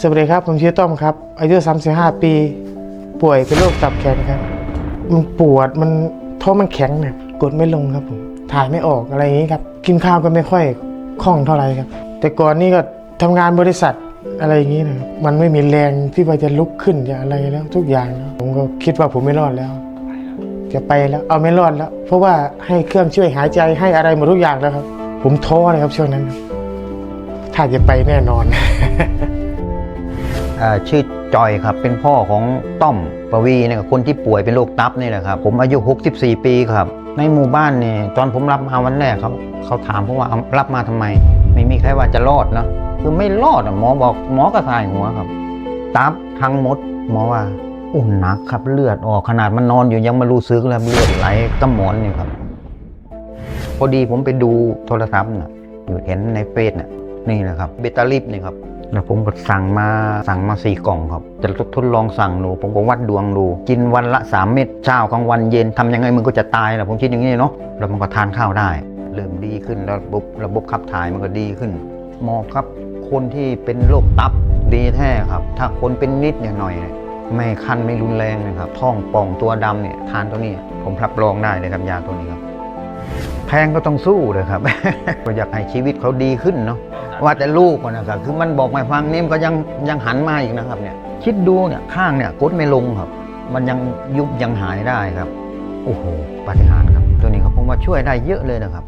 สวัสดีครับ ผมชื่อต้อมครับ อายุ 35 ปี ป่วยเป็นโรคตับแข็งครับ มันปวดมันท้องมันแข็งเนี่ยกดไม่ลงครับผมถ่ายไม่ออกอะไรอย่างนี้ครับ กินข้าวก็ไม่ค่อยคล่องเท่าไหร่ครับ แต่ก่อนนี้ก็ทำงานบริษัทอะไรอย่างนี้นะครับมันไม่มีแรงที่ว่าจะลุกขึ้นจะอะไรแล้ว ทุกอย่างนะผมก็คิดว่าผมไม่รอดแล้ว จะไปแล้วเอาไม่รอดแล้ว เพราะว่าให้เครื่องช่วยหายใจให้อะไรหมดทุกอย่างแล้วครับ ผมท้อเลยครับช่วงนั้นครับ ถ้าจะไปแน่นอนอ่าชื่อจอยครับเป็นพ่อของต้อมปวีนี่ยคนที่ป่วยเป็นโรคตับนี่แหละครับ ผมอายุ 64 ปีครับ ในหมู่บ้านเนี่ยตอนผมรับมาวันแรกเขาเขาถามผมว่าเอารับมาทำไม ไม่มีใครว่าจะรอดนะคือไม่รอดหมอบอกหมอกระทายหัวครับ ตับทั้งหมดหมอว่าโอ้หนักครับเลือดออกขนาดมันนอนอยู่ยังไม่รู้สึกเลยเลือดไหลกระหมอนนี่ครับ พอดีผมไปดูโทรศัพท์นะอยู่เห็นในเฟซน่ะ นี่แหละครับเบตาลิฟนี่ครับแล้วผมก็สั่งมาสั่งมาสี่กล่องครับ จะทดลองสั่งดูผมก็วัดดวงดูกินวันละ 3 เม็ดเช้ากลางวันเย็นทำยังไงมึงก็จะตายแหละผมคิดอย่างนี้เนาะแล้วมันก็ทานข้าวได้ เริ่มดีขึ้นแล้วระบบระบบขับถ่ายมันก็ดีขึ้นหมอครับ คนที่เป็นโรคตับดีแท้ครับ ถ้าคนเป็นนิดอย่างหน่อยเนี่ยไม่คันไม่รุนแรงนะครับ ท้องป่องตัวดำเนี่ยทานตัวนี้ผมรับรองได้เลยครับยาตัวนี้ครับแพงก็ต้องสู้เลยครับก็อยากให้ชีวิตเขาดีขึ้นเนาะว่าแต่ลูกมันนะครับคือมันบอกไม่ฟังนี่มันก็ยังยังหันมาอีกนะครับเนี่ยคิดดูเนี่ยข้างเนี่ยกดไม่ลงครับ มันยังยุบยังหายได้ครับ โอ้โหปาฏิหาริย์ครับ ตัวนี้ครับผมว่าช่วยได้เยอะเลยนะครับ